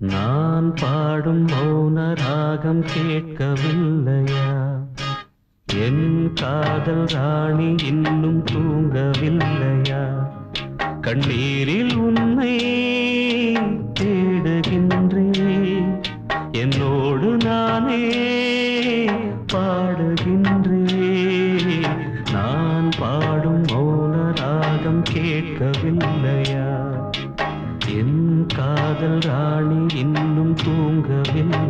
நான் பாடும் மௌன ராகம் கேட்கவில்லையா? என் காதல் ராணி இன்னும் தூங்கவில்லையா? கண்ணீரில் உன்னை தேடுகின்றேன். என்னோடு நானே பாடுகின்றேன். நான் பாடும் மௌன ராகம் கேட்கவில்லையா? என் காதல் ராணி இன்னும் தூங்கவில்லை.